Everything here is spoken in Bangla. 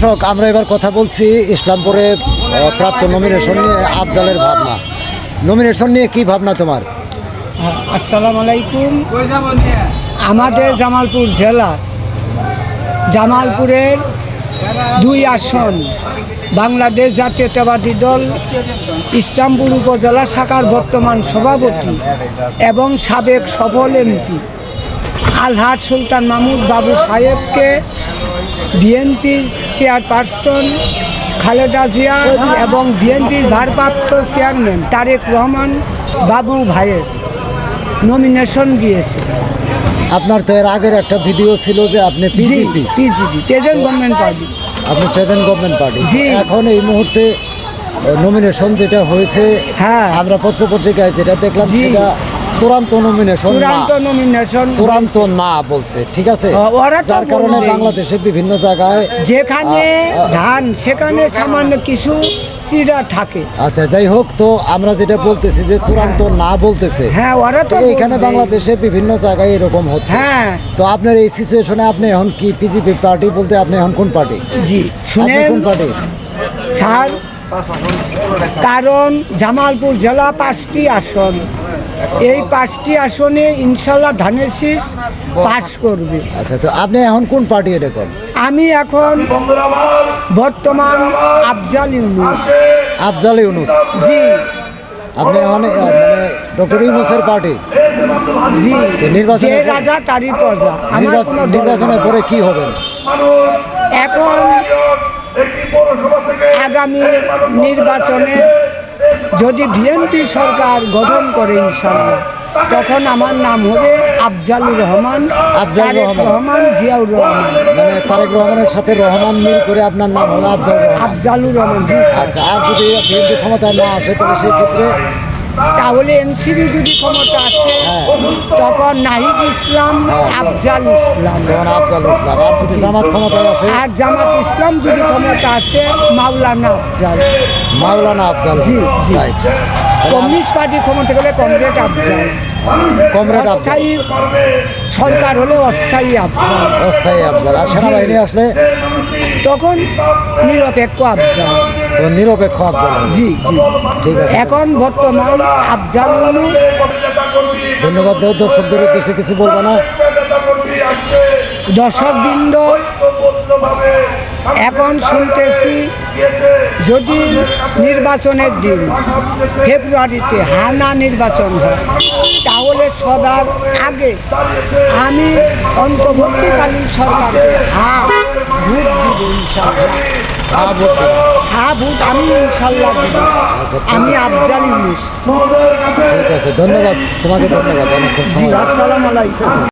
দর্শক, আমরা এবার কথা বলছি ইসলামপুরে প্রাপ্ত নমিনেশন নিয়ে আফজালের ভাবনা। নমিনেশন নিয়ে কি ভাবনা তোমার? আসসালামু আলাইকুম আমাদের জামালপুর জেলা, জামালপুরের দুই আসন, বাংলাদেশ জাতীয়তাবাদী দল, ইসলামপুর উপজেলা শাখার বর্তমান সভাপতি এবং সাবেক সফল এমপি আলহাজ সুলতান মাহমুদ বাবু সাহেবকে বিএনপির চেয়ারপারসন খালেদা জিয়া এবং বিএনপির ভারপ্রাপ্ত চেয়ারম্যান তারেক রহমান বাবু ভাইয়ের নমিনেশন দিয়েছে। আপনার তো এর আগের একটা ভিডিও ছিল যে আপনি PGP PGP present government party আপনি প্রেজেন্ট গভর্নমেন্ট পার্টি জি। এখন এই মুহূর্তে নমিনেশন যেটা হয়েছে হ্যাঁ। আমরা পত্র পত্রিকায় যেটা দেখলাম। সেটা চূড়ান্ত নমিনেশন চূড়ান্ত নমিনেশন চূড়ান্ত না বলছে ঠিক আছে? ওরা যার কারণে। বাংলাদেশে বিভিন্ন জায়গায় যেখানে ধান সেখানে সামান্য কিছু থাকে। আচ্ছা যাই হোক তো আমরা যেটা বলতেছি যে চূড়ান্ত না বলতেছে হ্যাঁ ওরা তো এইখানে বাংলাদেশে বিভিন্ন জায়গায় এরকম হচ্ছে। হ্যাঁ। তো আপনার এই সিচুয়েশনে আপনি এখন কি পিজিপি পার্টি বলতে আপনি এখন কোন পার্টি জি শুনেন। কোন পার্টি স্যার কারণ জামালপুর জেলা পাঁচটি আসন। এই পাঁচটি আসনে ইনশাল্লাহ ধানের শীষ পাস করবে। আচ্ছা তো আপনি এখন কোন পার্টি এটা কোন আমি এখন বর্তমান আফজাল ইউনুস। আফজাল ইউনুস? জি। আপনি এখন মানে ডক্টর ইউনুসের পার্টি? জি। পর- রাজা তারই প্রজা। নির্বাচন নির্বাচনের পরে কি হবে? এখন আগামী নির্বাচনে যদি বিএনপি সরকার গঠন করে ইনশাল্লাহ তখন আমার নাম হবে আফজালুর রহমান আফজাল রহমান। জিয়াউর রহমান মানে তারেক রহমানের সাথে রহমান মিল করে আপনার নাম হবে আফজাল রহমান আফজালুর রহমান জি। আচ্ছা আর যদি বিএনপি ক্ষমতায় না আসে তাহলে সেই ক্ষেত্রে তাহলে এনসিবি যদি ক্ষমতা আসে হ্যাঁ। তখন নাহিদ ইসলাম হ্যাঁ। আফজাল ইসলাম। তখন আফজাল ইসলাম। আর যদি জামাত ক্ষমতায় আসে? আর জামাত ইসলাম যদি ক্ষমতা আসে মাওলানা আফজাল। মাওলানা আফজাল। জি, জি। কমিউনিস্ট পার্টি ক্ষমতা গেলে কমরেড আফজাল। কমরেড আফজাল। সরকার হলে অস্থায়ী আফজাল। অস্থায়ী আফজাল। আর সেনাবাহিনী আসলে? তখন নিরপেক্ষ আফজাল। নিরপেক্ষ আফজাল জি জি। ঠিক আছে। এখন বর্তমান আফজাল ধন্যবাদ দর্শকদের উদ্দেশ্যে কিছু বলব না। দর্শকবৃন্দ এখন শুনতেছি যদি নির্বাচনের দিন ফেব্রুয়ারিতে হানা নির্বাচন হয় তাহলে সবার আগে আমি অন্তর্বর্তীকালীন সরকারকে হা ইনশাল্লাহ হ্যাঁ, ভোট দেব। হা ভোট আমি ইনশাল্লাহ দিব। আচ্ছা, আমি আফজাল ইউনুস। ঠিক আছে ধন্যবাদ। তোমাকে ধন্যবাদ অনেক আসসালামু আলাইকুম।